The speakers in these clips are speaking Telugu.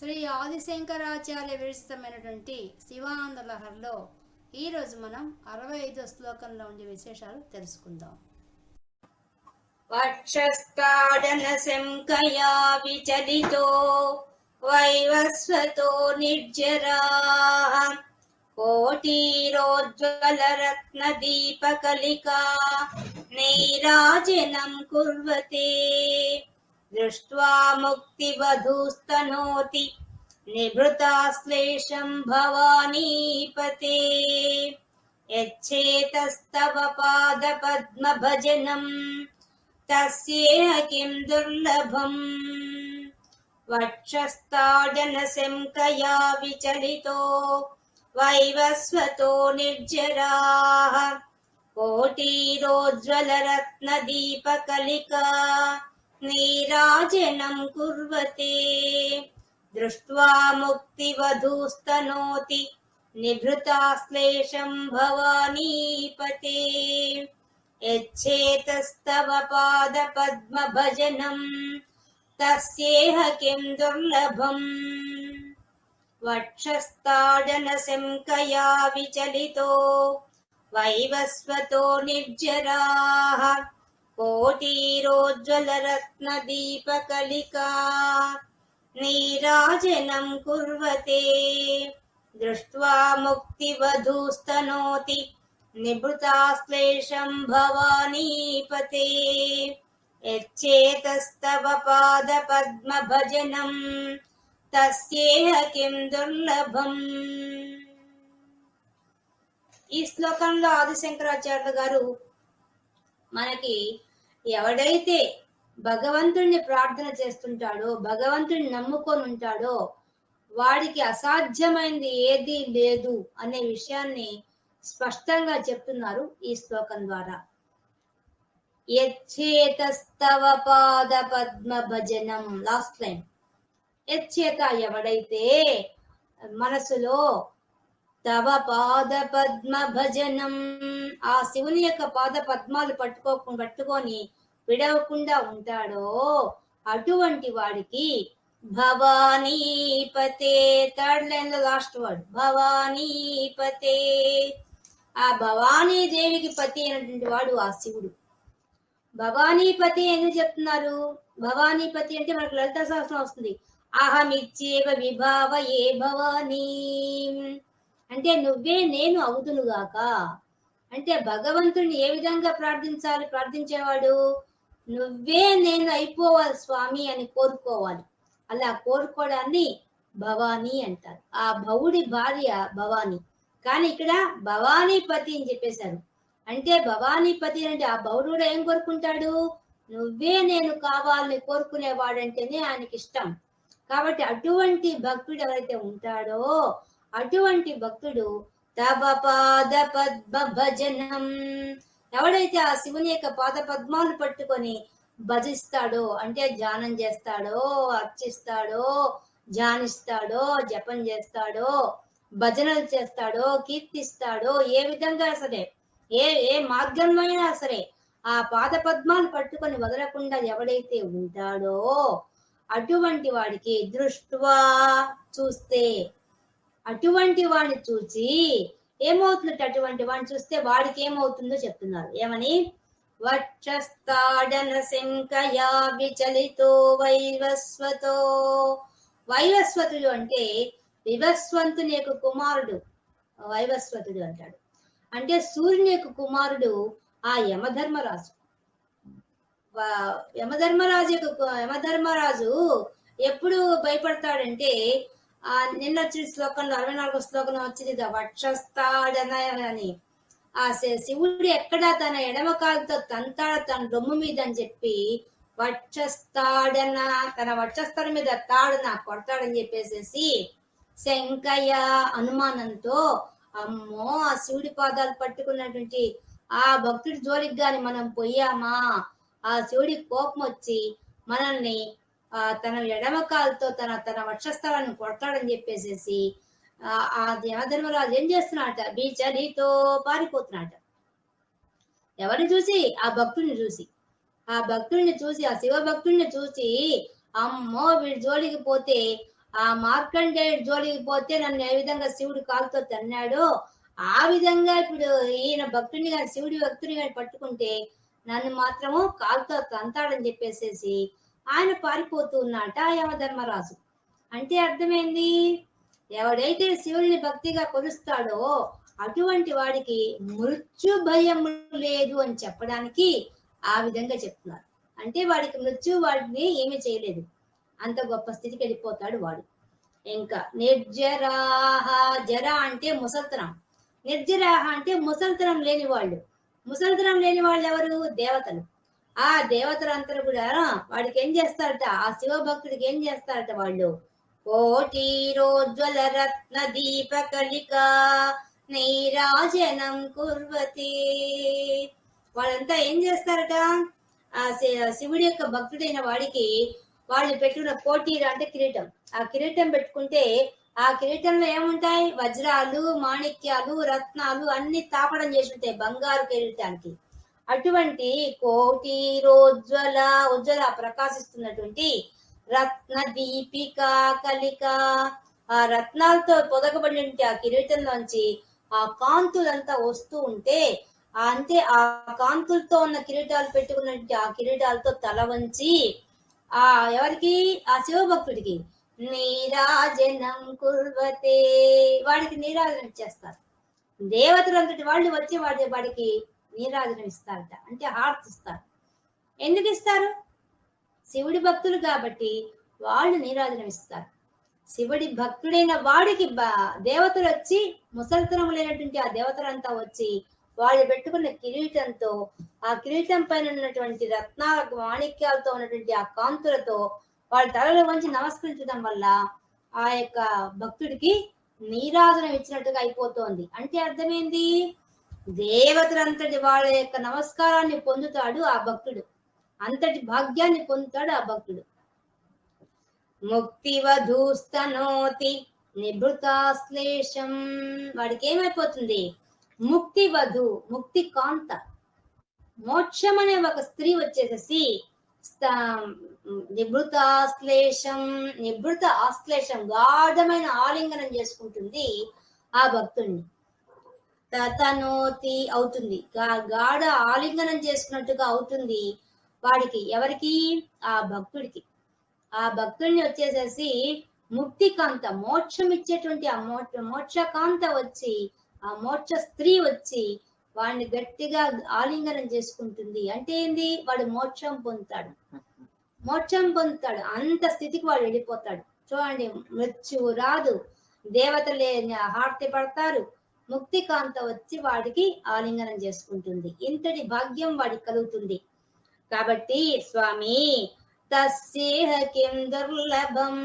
శ్రీ ఆదిశంకరాచార్య విరచితమైనటువంటి శివానందలహర్లో ఈరోజు మనం అరవై ఐదో శ్లోకంలో ఉండే విశేషాలు తెలుసుకుందాం. వక్షస్థాడనశంకయా విచలితో వైవస్వతో నిర్జరా కోటీరోజ్వలరత్నదీపకలికా నైరాజనం కుర్వతే। दृष्ट्वा मुक्तिवधूस्तनोति। निभृता श्लेषम् भवानीपते। यच्छेतस्तव पादपद्मभजनम्। तस्य किम् दुर्लभम्? वक्षस्ताडनशङ्कया विचलितो। वैवस्वतो निर्जराः। कोटीरोज्ज्वलरत्नदीपकलिका। नीराजनम् कुर्वते। दृष्ट्वा मुक्तिवधूस्तनोति। निभृताश्लेषम् भवानीपते। यच्छेतस्तव पादपद्मभजनम् तस्येह किम् दुर्लभम्? वक्षस्ताडनशङ्कया विचलितो। वैवस्वतो निर्जराः। కోటీరోజ్వలరత్నదీపకలికా నీరాజనం కుర్వతే. దృష్ట్వా ముక్తివధూస్తనోతి. నిభృతాశ్లేషం భవానీపతే. యచ్చేతస్తవ పాదపద్మభజనం. తస్యేహ కిం దుర్లభం. ఈ శ్లోకంలో ఆదిశంకరాచార్యులు గారు మనకి ఎవడైతే భగవంతుడిని ప్రార్థన చేస్తుంటాడో భగవంతుడిని నమ్ముకొని ఉంటాడో వాడికి అసాధ్యమైనది ఏది లేదు అనే విషయాన్ని స్పష్టంగా చెప్తున్నారు ఈ శ్లోకం ద్వారా. యచ్చేతస్తవ పాద పద్మ భజనం. Last line. యచ్చేత ఎవడైతే మనసులో తవ పాద పద్మ భజనం ఆ శివుని యొక్క పాద పద్మాలు పట్టుకోకుండా పట్టుకొని విడవకుండా ఉంటాడో అటువంటి వాడికి భవానీపతే థర్డ్ లైన్లో లాస్ట్ వర్డ్ భవానీపతే. ఆ భవానీ దేవికి పతి అయినటువంటి వాడు ఆ శివుడు. భవానీపతి ఎందుకు చెప్తున్నారు? భవానీపతి అంటే మనకు లలిత శాస్త్రం వస్తుంది. అహమిచ్చేవ విభావ ఏ భవానీ. అంటే నువ్వే నేను అవుతునుగాక అంటే భగవంతుడిని ఏ విధంగా ప్రార్థించాలి ప్రార్థించేవాడు? నువ్వే నేను అయిపోవాలి స్వామి అని కోరుకోవాలి. అలా కోరుకోవడాన్ని భవానీ అంటారు. ఆ భవుడి భార్య భవానీ. కానీ ఇక్కడ భవానీపతి అని చెప్పేశారు. అంటే భవానీపతి అంటే ఆ భౌరుడు ఏం కోరుకుంటాడు? నువ్వే నేను కావాలని కోరుకునేవాడంటేనే ఆయనకి ఇష్టం కాబట్టి అటువంటి భక్తుడు ఎవరైతే ఉంటాడో అటువంటి భక్తుడు తవ పాద పద్మ భజనం ఎవడైతే ఆ శివుని యొక్క పాద పద్మాలు పట్టుకొని భజిస్తాడో అంటే ధ్యానం చేస్తాడో అర్చిస్తాడో ధ్యానిస్తాడో జపం చేస్తాడో భజనలు చేస్తాడో కీర్తిస్తాడో ఏ విధంగా సరే ఏ ఏ మార్గంలో అయినా సరే ఆ పాద పద్మాలు పట్టుకొని వదలకుండా ఎవడైతే ఉంటాడో అటువంటి వాడికి దృష్ట్వా చూస్తే అటువంటి వాడిని చూసి ఏమవుతున్నట్టు అటువంటి వాడిని చూస్తే వాడికి ఏమవుతుందో చెప్తున్నారు. ఏమని? వక్షస్థాడన శంకయా విచలితో వైవస్వతో. వైవస్వతుడు అంటే వివస్వంతుని యొక్క కుమారుడు. వైవస్వతుడు అంటాడు. అంటే సూర్యుని యొక్క కుమారుడు ఆ యమధర్మరాజు. యమధర్మరాజు యొక్క యమధర్మరాజు ఎప్పుడు భయపడతాడంటే నిన్న వచ్చిన శ్లోకంలో అరవై నాలుగో శ్లోకంలో వచ్చింది వక్షస్థాడనని ఆ శివుడు ఎక్కడ తన ఎడమ కాలుతో తంతాడ తన రొమ్ము మీద అని చెప్పి వక్షస్థాడన తన వక్షస్థల మీద తాడన కొడతాడని చెప్పేసేసి శంకయ్య అనుమానంతో అమ్మో ఆ శివుడి పాదాలు పట్టుకున్నటువంటి ఆ భక్తుడి జోలికి గాని మనం పోయామా? ఆ శివుడి కోపం వచ్చి మనల్ని తన ఎడమ కాలుతో తన తన వక్షస్థలాన్ని కొడతాడని చెప్పేసేసి ఆ ఆ దేవధర్మరాజు ఏం చేస్తున్నాడట? బీచరితో పారిపోతున్నాడట. ఎవరిని చూసి? ఆ భక్తుడిని చూసి. ఆ భక్తుడిని చూసి ఆ శివ భక్తుడిని చూసి అమ్మో వీడి జోలికి పోతే ఆ మార్కండేయుడి జోలికి పోతే నన్ను ఏ విధంగా శివుడు కాలుతో తన్నాడో ఆ విధంగా ఇప్పుడు ఈయన భక్తుడిని కానీ శివుడి భక్తుడిని కానీ పట్టుకుంటే నన్ను మాత్రము కాలుతో తంతాడని చెప్పేసేసి ఆయన పారిపోతూ ఉన్నట యమధర్మరాజు. అంటే అర్థమైంది? ఎవడైతే శివుడిని భక్తిగా కొలుస్తాడో అటువంటి వాడికి మృత్యు భయం లేదు అని చెప్పడానికి ఆ విధంగా చెప్తున్నారు. అంటే వాడికి మృత్యు వాడిని ఏమీ చేయలేదు. అంత గొప్ప స్థితికి వెళ్ళిపోతాడు వాడు. ఇంకా నిర్జరాహ జర అంటే ముసల్తనం. నిర్జరాహ అంటే ముసల్తనం లేని వాళ్ళు. ముసల్తనం లేని వాళ్ళు ఎవరు? దేవతలు. ఆ దేవతలందరూ కూడా వాడికి ఏం చేస్తారట? ఆ శివభక్తుడికి ఏం చేస్తారట వాళ్ళు? కోటి రోజ్వల రత్న దీప కలిక నైరాజనం కుర్వతి. వాళ్ళంతా ఏం చేస్తారట? ఆ శి- శివుడి యొక్క భక్తుడైన వాడికి వాళ్ళు పెట్టుకున్న కోటి అంటే కిరీటం. ఆ కిరీటం పెట్టుకుంటే ఆ కిరీటంలో ఏముంటాయి? వజ్రాలు మాణిక్యాలు రత్నాలు అన్ని తాపడం చేసి ఉంటాయి బంగారు కిరీటానికి. అటువంటి కోటి రోజ్వల ఉజ్వల ప్రకాశిస్తున్నటువంటి రత్న దీపిక కలిక ఆ రత్నాలతో పొదగబడినటువంటి ఆ కిరీటంలోంచి ఆ కాంతులంతా వస్తూ ఉంటే అంతే ఆ కాంతులతో ఉన్న కిరీటాలు పెట్టుకున్నటువంటి ఆ కిరీటాలతో తల వంచి ఆ ఎవరికి? ఆ శివభక్తుడికి. నీరాజనం కుర్వతే వాడికి నీరాజనం ఇచ్చేస్తారు దేవతలంతటి వాళ్ళు వచ్చి వాడి వాడికి నీరాజనం ఇస్తారట. అంటే హార్త్ ఇస్తారు. ఎందుకు ఇస్తారు? శివుడి భక్తులు కాబట్టి వాళ్ళు నీరాజనం ఇస్తారు. శివుడి భక్తుడైన వాడికి దేవతలు వచ్చి ముసలితనం లేనటువంటి ఆ దేవతలంతా వచ్చి వాళ్ళు పెట్టుకున్న కిరీటంతో ఆ కిరీటం పైన ఉన్నటువంటి రత్నాల మాణిక్యాలతో ఉన్నటువంటి ఆ కాంతులతో వాళ్ళ తలలో వంచి నమస్కరించడం వల్ల ఆ యొక్క భక్తుడికి నీరాజనం ఇచ్చినట్టుగా అయిపోతోంది. అంటే అర్థమైంది? దేవతలంతటి వాళ్ళ యొక్క నమస్కారాన్ని పొందుతాడు ఆ భక్తుడు. అంతటి భాగ్యాన్ని పొందుతాడు ఆ భక్తుడు. ముక్తి వధూస్తనోతి నిభృతాశ్లేషం వాడికి ఏమైపోతుంది ముక్తి వధు ముక్తి కాంత. మోక్షం అనే ఒక స్త్రీ వచ్చేసేసి నిభృత ఆశ్లేషం నిభృత ఆశ్లేషం గాఢమైన ఆలింగనం చేసుకుంటుంది ఆ భక్తుణ్ణి. తనోతి అవుతుంది. గాఢ ఆలింగనం చేసుకున్నట్టుగా అవుతుంది వాడికి. ఎవరికి? ఆ భక్తుడికి. ఆ భక్తుడిని వచ్చేసేసి ముక్తి కాంత మోక్షం ఇచ్చేటువంటి ఆ మోక్ష మోక్షకాంత వచ్చి ఆ మోక్ష స్త్రీ వచ్చి వాడిని గట్టిగా ఆలింగనం చేసుకుంటుంది. అంటే ఏంది? వాడు మోక్షం పొందుతాడు. మోక్షం పొందుతాడు. అంత స్థితికి వాడు వెళ్ళిపోతాడు. చూడండి మృత్యువు రాదు. దేవతలే హారతి పడతారు. ముక్తికాంత వచ్చి వాడికి ఆలింగనం చేసుకుంటుంది. ఇంతటి భాగ్యం వాడికి కలుగుతుంది. కాబట్టి స్వామి తస్సేహ కిం దుర్లభం.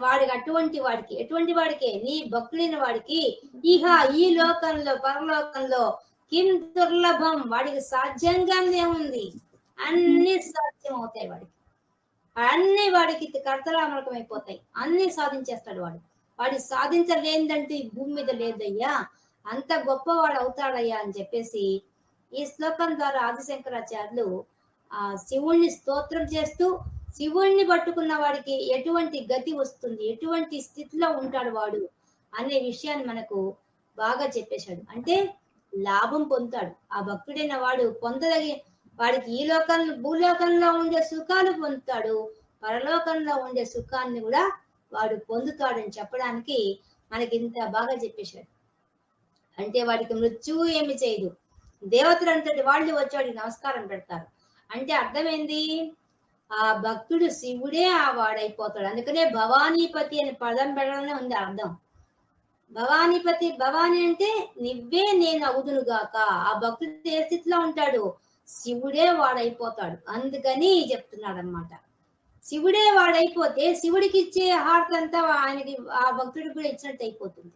వాడికి అటువంటి వాడికి ఎటువంటి వాడికి? నీ భక్తులైన వాడికి. ఇహ ఈ లోకంలో పరలోకంలో కిం దుర్లభం? వాడికి సాధ్యంగానే ఉంది. అన్ని సాధ్యం అవుతాయి వాడికి. అన్ని వాడికి కర్తలామలకం అయిపోతాయి. అన్ని సాధించేస్తాడు వాడు. వాడి సాధించలేందంటే ఈ భూమి మీద లేదయ్యా. అంత గొప్పవాడు అవుతాడయ్యా అని చెప్పేసి ఈ శ్లోకం ద్వారా ఆదిశంకరాచార్యులు ఆ శివుణ్ణి స్తోత్రం చేస్తూ శివుణ్ణి పట్టుకున్న వాడికి ఎటువంటి గతి వస్తుంది? ఎటువంటి స్థితిలో ఉంటాడు వాడు అనే విషయాన్ని మనకు బాగా చెప్పేశాడు. అంటే లాభం పొందుతాడు. ఆ భక్తుడైన వాడు పొందదగి వాడికి ఈ లోకంలో భూలోకంలో ఉండే సుఖాలు పొందుతాడు. పరలోకంలో ఉండే సుఖాన్ని కూడా వాడు పొందుతాడని చెప్పడానికి మనకి ఇంత బాగా చెప్పేశాడు. అంటే వాడికి మృత్యువు ఏమి చేయదు. దేవతలంతటి వాళ్ళు వచ్చి వాడికి నమస్కారం పెడతారు. అంటే అర్థమైంది? ఆ భక్తుడు శివుడే ఆ వాడైపోతాడు. అందుకనే భవానీపతి అనే పదం పెట్టడంలో ఉంది అర్థం. భవానీపతి భవాని అంటే నువ్వే నేను అవుదును గాక ఆ భక్తుడు ఏ స్థితిలో ఉంటాడు? శివుడే వాడైపోతాడు. అందుకని చెప్తున్నాడు అనమాట శివుడే వాడైపోతే శివుడికి ఇచ్చే హారతి అంతా ఆయనకి ఆ భక్తుడికి కూడా ఇచ్చినట్టు అయిపోతుంది.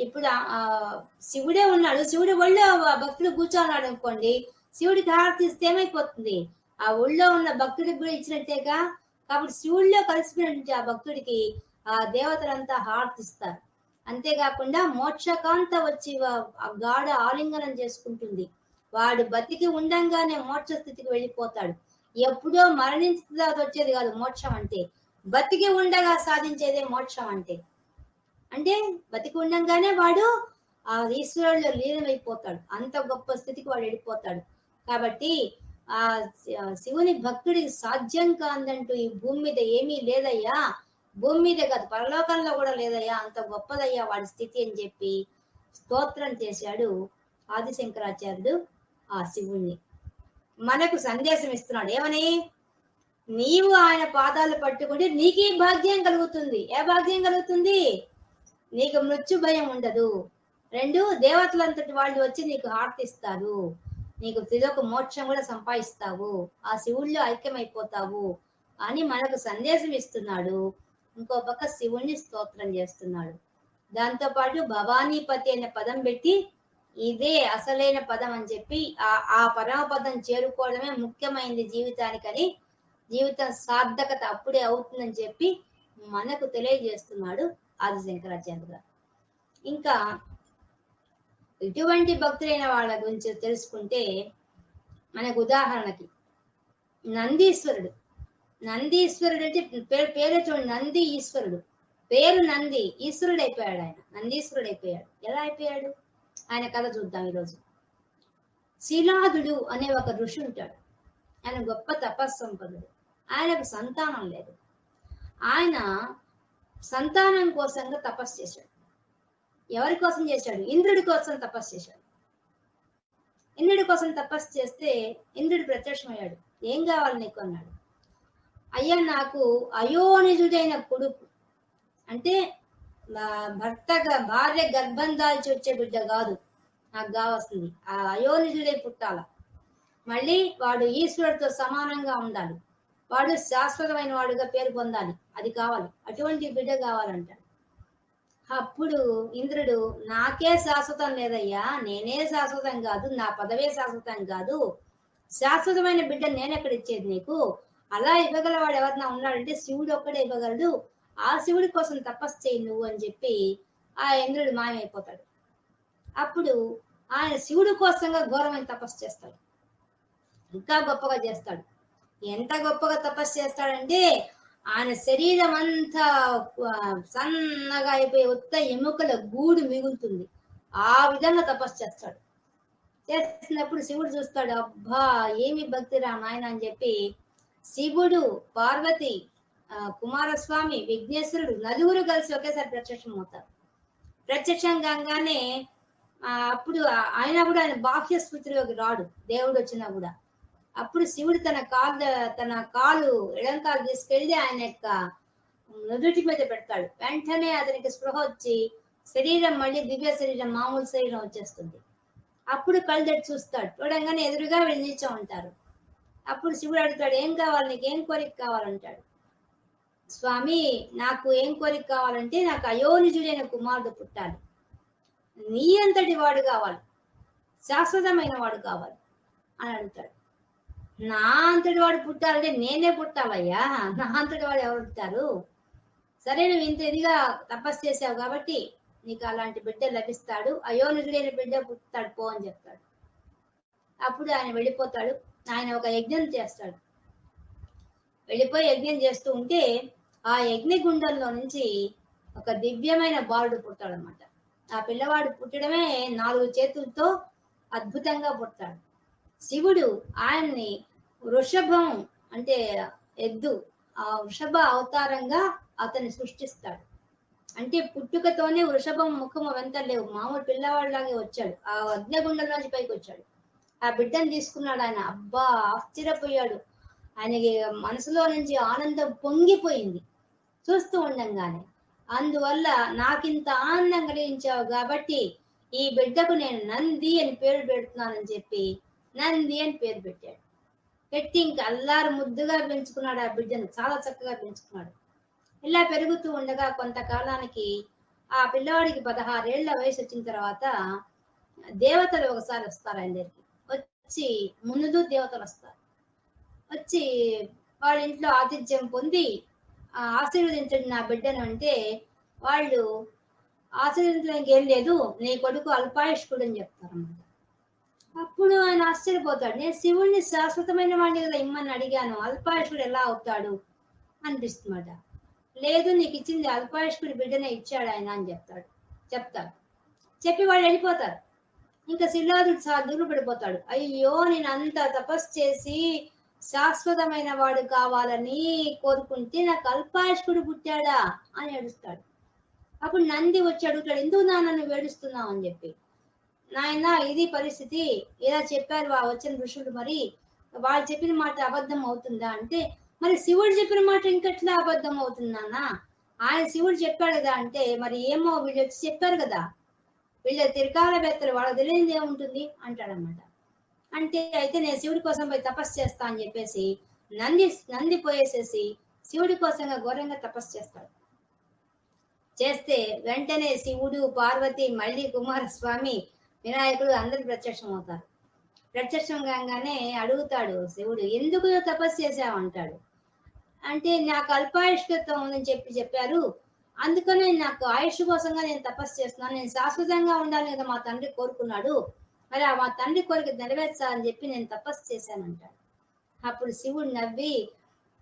ఇప్పుడు ఆ- శివుడే ఉన్నాడు శివుడి ఒళ్ళో ఆ భక్తుడు కూర్చోన్నాడు అనుకోండి శివుడికి హారతి ఇస్తే ఏమైపోతుంది ఆ ఒళ్ళో ఉన్న భక్తుడికి కూడా ఇచ్చినట్టేగా? కాబట్టి శివుడిలో కలిసిపోయినటువంటి ఆ భక్తుడికి ఆ దేవతలంతా హారతిస్తారు. అంతేకాకుండా మోక్షకాంత వచ్చి ఆ గాఢ ఆలింగనం చేసుకుంటుంది. వాడు బతికి ఉండంగానే మోక్ష స్థితికి వెళ్ళిపోతాడు. ఎప్పుడో మరణించిన తర్వాత వచ్చేది కాదు మోక్షం అంటే. బతికి ఉండగా సాధించేదే మోక్షం అంటే. అంటే బతికి ఉండంగానే వాడు ఆ ఈశ్వరుడిలో లీనమైపోతాడు. అంత గొప్ప స్థితికి వాడు వెళ్ళిపోతాడు. కాబట్టి ఆ ఆ శివుని భక్తుడికి సాధ్యం కాదంటూ ఈ భూమి మీద ఏమీ లేదయ్యా. భూమి మీద కాదు పరలోకంలో కూడా లేదయ్యా. అంత గొప్పదయ్యా వాడి స్థితి అని చెప్పి స్తోత్రం చేశాడు ఆదిశంకరాచార్యుడు ఆ శివుణ్ణి. మనకు సందేశం ఇస్తున్నాడు. ఏమని? నీవు ఆయన పాదాలు పట్టుకుంటే నీకే భాగ్యం కలుగుతుంది. ఏ భాగ్యం కలుగుతుంది? నీకు మృత్యు భయం ఉండదు. రెండు దేవతలంతటి వాళ్ళు వచ్చి నీకు హార్తిస్తారు నీకు తిదొక మోక్షం కూడా సంపాదిస్తావు. ఆ శివుల్లో ఐక్యమైపోతావు అని మనకు సందేశం ఇస్తున్నాడు. ఇంకో పక్క శివుణ్ణి స్తోత్రం చేస్తున్నాడు. దాంతో పాటు భవానీపతి అనే పదం పెట్టి ఇదే అసలైన పదం అని చెప్పి ఆ ఆ పరమ పదం చేరుకోవడమే ముఖ్యమైనది జీవితానికని జీవితం సార్థకత అప్పుడే అవుతుందని చెప్పి మనకు తెలియజేస్తున్నాడు ఆది శంకరాచార్య గారు. ఇంకా ఇటువంటి భక్తులైన వాళ్ళ గురించి తెలుసుకుంటే మనకు ఉదాహరణకి నందీశ్వరుడు. నందీశ్వరుడు అంటే పేరు పేరే చూడండి నంది ఈశ్వరుడు. పేరు నంది ఈశ్వరుడు అయిపోయాడు ఆయన. నందీశ్వరుడు అయిపోయాడు ఎలా అయిపోయాడు? ఆయన కథ చూద్దాం ఈరోజు. శిలాదుడు అనే ఒక ఋషి ఉంటాడు. ఆయన గొప్ప తపస్సంపదుడు ఆయనకు సంతానం లేదు. ఆయన సంతానం కోసంగా తపస్సు చేశాడు. ఎవరి కోసం చేశాడు? ఇంద్రుడి కోసం తపస్సు చేశాడు. ఇంద్రుడి కోసం తపస్సు చేస్తే ఇంద్రుడు ప్రత్యక్షమయ్యాడు. ఏం కావాలి నీకు? అన్నాడు. అయ్యా నాకు అయోనిజుడైన కొడుకు. అంటే భర్త భర్తగా భార్య గర్భం దాల్చి వచ్చే బిడ్డ కాదు. నాకు కావస్తుంది ఆ అయోనిజుడే పుట్టాల. మళ్ళీ వాడు ఈశ్వరుడితో సమానంగా ఉండాలి. వాడు శాశ్వతమైన వాడుగా పేరు పొందాలి. అది కావాలి. అటువంటి బిడ్డ కావాలంటాడు అప్పుడు ఇంద్రుడు నాకే శాశ్వతం లేదయ్యా. నేనే శాశ్వతం కాదు. నా పదవే శాశ్వతం కాదు. శాశ్వతమైన బిడ్డ నేను ఎక్కడ ఇచ్చేది నీకు. అలా ఇవ్వగలవాడు ఎవరన్నా ఉన్నాడంటే శివుడు ఒక్కడే ఇవ్వగలడు. ఆ శివుడి కోసం తపస్సు చేయి నువ్వు అని చెప్పి ఆ ఇంద్రుడు మాయమైపోతాడు. అప్పుడు ఆయన శివుడు కోసంగా ఘోరమైన తపస్సు చేస్తాడు. ఇంకా గొప్పగా చేస్తాడు. ఎంత గొప్పగా తపస్సు చేస్తాడంటే ఆయన శరీరం అంతా సన్నగా అయిపోయి ఉత్త ఎముకల గూడు మిగులుతుంది. ఆ విధంగా తపస్సు చేస్తాడు. చేసినప్పుడు శివుడు చూస్తాడు అబ్బా ఏమి భక్తిరా నాయన అని చెప్పి శివుడు పార్వతి కుమారస్వామి విఘ్నేశ్వరుడు నలుగురు కలిసి ఒకేసారి ప్రత్యక్షం అవుతారు ప్రత్యక్షం కాగానే అప్పుడు ఆయన కూడా ఆయన బాహ్య స్మృతిలోకి రాడు. దేవుడు వచ్చినా కూడా. అప్పుడు శివుడు తన కాలు తన కాలు ఎడంకాలు తీసుకెళ్ళి ఆయన యొక్క నుదుటి మీద పెడతాడు. వెంటనే అతనికి స్పృహ వచ్చి శరీరం మళ్ళీ దివ్య శరీరం మామూలు శరీరం వచ్చేస్తుంది. అప్పుడు కళ్ళు చూస్తాడు. చూడంగానే ఎదురుగా వీళ్ళు నిల్చో ఉంటారు అప్పుడు శివుడు అడుగుతాడు ఏం కావాలి? నీకు ఏం కోరిక కావాలంటాడు? స్వామి నాకు ఏం కోరిక కావాలంటే నాకు అయోనిజుడైన కుమారుడు పుట్టాలి. నీ అంతటి వాడు కావాలి. శాశ్వతమైన వాడు కావాలి. అని అంటాడు. నా అంతటి వాడు పుట్టాలంటే నేనే పుట్టాలయ్యా? నా అంతటి వాడు ఎవరు పుట్టారు? సరే నువ్వు ఇంత ఇదిగా తపస్సు చేసావు కాబట్టి నీకు అలాంటి బిడ్డ లభిస్తాడు. అయోనిజుడైన బిడ్డ పుట్టాడు పో అని చెప్తాడు. అప్పుడు ఆయన వెళ్ళిపోతాడు. ఆయన ఒక యజ్ఞం చేస్తాడు. వెళ్ళిపోయి యజ్ఞం చేస్తూ ఉంటే ఆ యజ్ఞగుండంలో నుంచి ఒక దివ్యమైన బాలుడు పుట్టాడనమాట ఆ పిల్లవాడు పుట్టడమే నాలుగు చేతులతో అద్భుతంగా పుట్టాడు శివుడు ఆయన్ని వృషభం అంటే ఎద్దు ఆ వృషభ అవతారంగా అతన్ని సృష్టిస్తాడు. అంటే పుట్టుకతోనే వృషభం ముఖం అవంతా లేవు. మామూలు పిల్లవాడిలాగే వచ్చాడు. ఆ అగ్నిగుండంలోంచి పైకి వచ్చాడు. ఆ బిడ్డను తీసుకున్నాడు ఆయన. అబ్బా ఆశ్చర్యపోయాడు. ఆయనకి మనసులో నుంచి ఆనందం పొంగిపోయింది. చూస్తూ ఉండంగానే అందువల్ల నాకింత ఆనందం కలిగించావు కాబట్టి ఈ బిడ్డకు నేను నంది అని పేరు పెడుతున్నానని చెప్పి నంది అని పేరు పెట్టాడు. పెట్టి ఇంకా అల్లారు ముద్దుగా పెంచుకున్నాడు ఆ బిడ్డను చాలా చక్కగా పెంచుకున్నాడు. ఇలా పెరుగుతూ ఉండగా కొంతకాలానికి ఆ పిల్లవాడికి పదహారేళ్ళ వయసు వచ్చిన తర్వాత దేవతలు ఒకసారి వస్తారు ఆయన దగ్గరికి. వచ్చి మునులు దేవతలు వస్తారు. వచ్చి వాళ్ళ ఇంట్లో ఆతిథ్యం పొంది ఆశీర్వదించండి నా బిడ్డను అంటే వాళ్ళు ఆశీర్వదించడానికి ఏం లేదు నీ కొడుకు అల్పాయుష్కుడు అని చెప్తారు అన్నమాట అప్పుడు ఆయన ఆశ్చర్యపోతాడు. నేను శివుణ్ణి శాశ్వతమైన వాడిని కదా ఇమ్మని అడిగాను అల్పాయుష్కుడు ఎలా అవుతాడు అనిపిస్తుందన్నమాట లేదు నీకు ఇచ్చింది అల్పాయుష్కుడి బిడ్డనే ఇచ్చాడు ఆయన అని చెప్తాడు. చెప్తాడు. చెప్పి వాళ్ళు వెళ్ళిపోతారు. ఇంకా శిలాదుడు చాలా దూరం పడిపోతాడు అయ్యో నేను అంత తపస్సు చేసి శాశ్వతమైన వాడు కావాలని కోరుకుంటే నాకు అల్పాయుష్కుడు పుట్టాడా అని ఏడుస్తాడు అప్పుడు నంది వచ్చి అడుగుతాడు ఎందుకు నా నన్ను వేడుస్తున్నావు అని చెప్పి. నాయన ఇది పరిస్థితి. ఇలా చెప్పారు వా వచ్చిన ఋషులు మరి. వాళ్ళు చెప్పిన మాట అబద్ధం అవుతుందా? అంటే మరి శివుడు చెప్పిన మాట ఇంకెట్లా అబద్ధం అవుతుందానా ఆయన శివుడు చెప్పాడు కదా అంటే మరి ఏమో వీళ్ళు వచ్చి చెప్పారు కదా. వీళ్ళ తిరకాల బెత్తలు వాళ్ళ తెలియదు ఏముంటుంది? అంటాడనమాట అంటే అయితే నేను శివుడి కోసం పోయి తపస్సు చేస్తా అని చెప్పేసి నంది నంది పోయేసేసి శివుడి కోసంగా ఘోరంగా తపస్సు చేస్తాడు. చేస్తే వెంటనే శివుడు పార్వతి మళ్ళీ కుమారస్వామి వినాయకుడు అందరు ప్రత్యక్షం అవుతారు. ప్రత్యక్షం కాగానే అడుగుతాడు శివుడు ఎందుకు తపస్సు చేసావు అంటాడు. అంటే నాకు అల్పాయుష్కత్వం ఉందని చెప్పి చెప్పారు. అందుకనే నాకు ఆయుష్ కోసంగా నేను తపస్సు చేస్తున్నాను. నేను శాశ్వతంగా ఉండాలి కదా మా తండ్రి కోరుకున్నాడు. మరి ఆ మా తండ్రి కోరిక నెరవేర్చాలని చెప్పి నేను తపస్సు చేశానంటాడు అప్పుడు శివుడు నవ్వి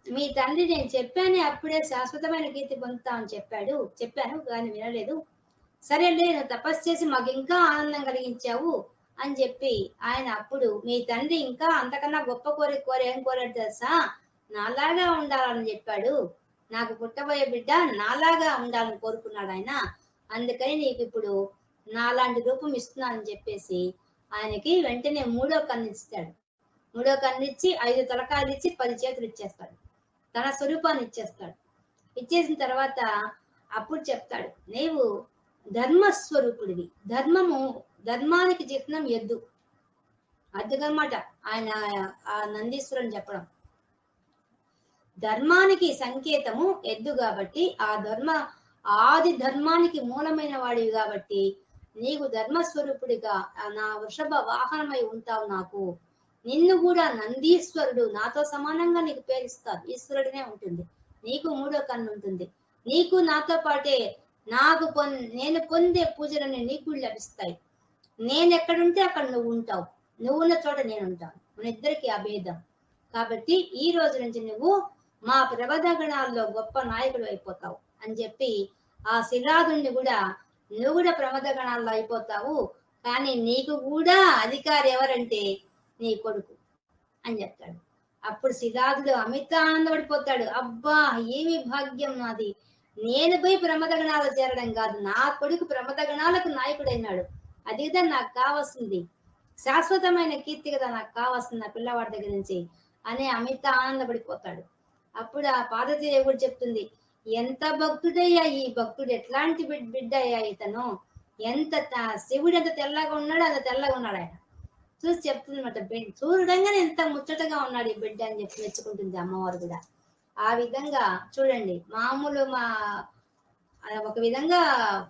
మీ తండ్రి నేను చెప్పానే అప్పుడే శాశ్వతమైన కీర్తి పొందుతామని చెప్పాడు. చెప్పాను కానీ వినలేదు. సరేలే నువ్వు తపస్సు చేసి మాకు ఇంకా ఆనందం కలిగించావు అని చెప్పి ఆయన అప్పుడు మీ తండ్రి ఇంకా అంతకన్నా గొప్ప కోరిక కోరి ఏం కోరాడు తెలుసా? నాలాగా ఉండాలని చెప్పాడు. నాకు పుట్టబోయే బిడ్డ నాలాగా ఉండాలని కోరుకున్నాడు ఆయన. అందుకని నీకు ఇప్పుడు నాలాంటి రూపం ఇస్తున్నానని చెప్పేసి ఆయనకి వెంటనే మూడో కన్ను ఇస్తాడు. మూడో కన్ను ఇచ్చి ఐదు తలకాయలు ఇచ్చి పది చేతులు ఇచ్చేస్తాడు. తన స్వరూపాన్ని ఇచ్చేస్తాడు. ఇచ్చేసిన తర్వాత అప్పుడు చెప్తాడు నీవు ధర్మస్వరూపుడివి. ధర్మము ధర్మానికి చిహ్నం ఎద్దు. అద్దెకనమాట ఆయన ఆ నందీశ్వరుని చెప్పడం. ధర్మానికి సంకేతము ఎద్దు కాబట్టి ఆ ధర్మ ఆది ధర్మానికి మూలమైన వాడివి కాబట్టి నీకు ధర్మస్వరూపుడిగా నా వృషభ వాహనమై ఉంటావు నాకు. నిన్ను కూడా నందీశ్వరుడు నాతో సమానంగా నీకు పేరిస్తారు ఈశ్వరుడినే ఉంటుంది. నీకు మూడో కన్ను ఉంటుంది. నీకు నాతో పాటే నాకు పొన్ నేను పొందే పూజలని నీకు లభిస్తాయి. నేను ఎక్కడుంటే అక్కడ నువ్వు ఉంటావు. నువ్వున్న చోట నేను ఉంటాను మన ఇద్దరికి అభేదం కాబట్టి ఈ రోజు నుంచి నువ్వు మా ప్రబధ గణాల్లో గొప్ప నాయకుడు అయిపోతావు అని చెప్పి ఆ శిలాదుని కూడా నువ్వు కూడా ప్రమద గణాల్లో అయిపోతావు కానీ నీకు కూడా అధికారి ఎవరంటే నీ కొడుకు అని చెప్తాడు. అప్పుడు సిద్ధార్థుడు అమిత ఆనందపడిపోతాడు అబ్బా ఏమి భాగ్యం నాది. నేను పోయి ప్రమద గణాలు చేరడం కాదు. నా కొడుకు ప్రమద గణాలకు నాయకుడైనాడు. అది కదా నాకు కావాల్సింది. శాశ్వతమైన కీర్తి కదా నాకు కావాల్సింది నా పిల్లవాడి దగ్గర నుంచి అని అమిత ఆనందపడిపోతాడు అప్పుడు ఆ పార్వతీదేవి కూడా చెప్తుంది. ఎంత భక్తుడయ్యా ఈ భక్తుడు? ఎట్లాంటి బిడ్డ అయ్యా ఇతను? ఎంత శివుడు ఎంత తెల్లగా ఉన్నాడు అంత తెల్లగా ఉన్నాడు ఆయన. చూసి చెప్తుంది అనమాట చూడడంగానే ఎంత ముచ్చటగా ఉన్నాడు ఈ బిడ్డ అని చెప్పి మెచ్చుకుంటుంది అమ్మవారు కూడా. ఆ విధంగా చూడండి మామూలు మా ఒక విధంగా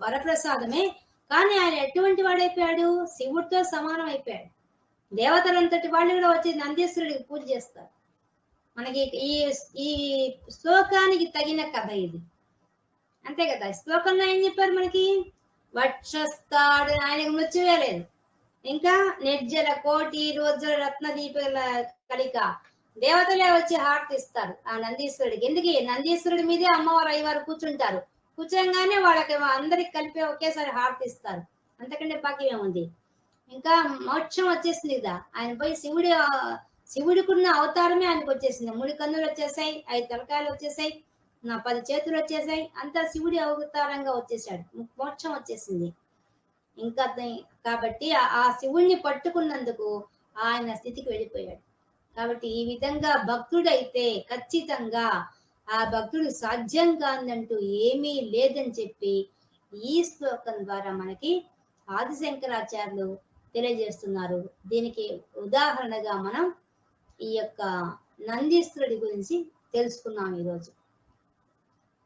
వరప్రసాదమే. కానీ ఆయన ఎటువంటి వాడైపోయాడు? శివుడితో సమానం అయిపోయాడు. దేవతలంతటి వాళ్ళు కూడా వచ్చి నందీశ్వరుడికి పూజ చేస్తారు. మనకి ఈ ఈ శ్లోకానికి తగిన కథ ఇది. అంతే కదా? శ్లోకంలో ఏం చెప్పారు మనకి? వక్షస్థాడు ఆయనకు మృత్యువే లేదు ఇంకా నిర్జల కోటి రోజుల రత్న దీపల కలిక దేవతలే వచ్చి హార్ట్ ఇస్తారు. ఆ నందీశ్వరుడికి. ఎందుకు? నందీశ్వరుడి మీదే అమ్మవారు అయ్యవారు కూర్చుంటారు. కూర్చోగానే వాళ్ళకి అందరికి కలిపి ఒకేసారి హార్ట్ ఇస్తారు. అంతకంటే భాగ్యం ఏముంది? ఇంకా మోక్షం వచ్చేసింది కదా. ఆయన పోయి శివుడి శివుడికున్న అవతారమే ఆయనకు వచ్చేసింది. మూడు కన్నులు వచ్చేసాయి ఐదు తలకాయలు వచ్చేసాయి నా పది చేతులు వచ్చేసాయి అంతా శివుడి అవతారంగా వచ్చేసాడు. మోక్షం వచ్చేసింది. ఇంకా కాబట్టి ఆ- ఆ శివుణ్ణి పట్టుకున్నందుకు ఆయన స్థితికి వెళ్ళిపోయాడు. కాబట్టి ఈ విధంగా భక్తుడైతే ఖచ్చితంగా ఆ భక్తుడు సాధ్యం కాదంటూ ఏమీ లేదని చెప్పి ఈ శ్లోకం ద్వారా మనకి ఆదిశంకరాచార్యులు తెలియజేస్తున్నారు. దీనికి ఉదాహరణగా మనం ఈ యొక్క నందీశ్వరుడి గురించి తెలుసుకున్నాం ఈరోజు.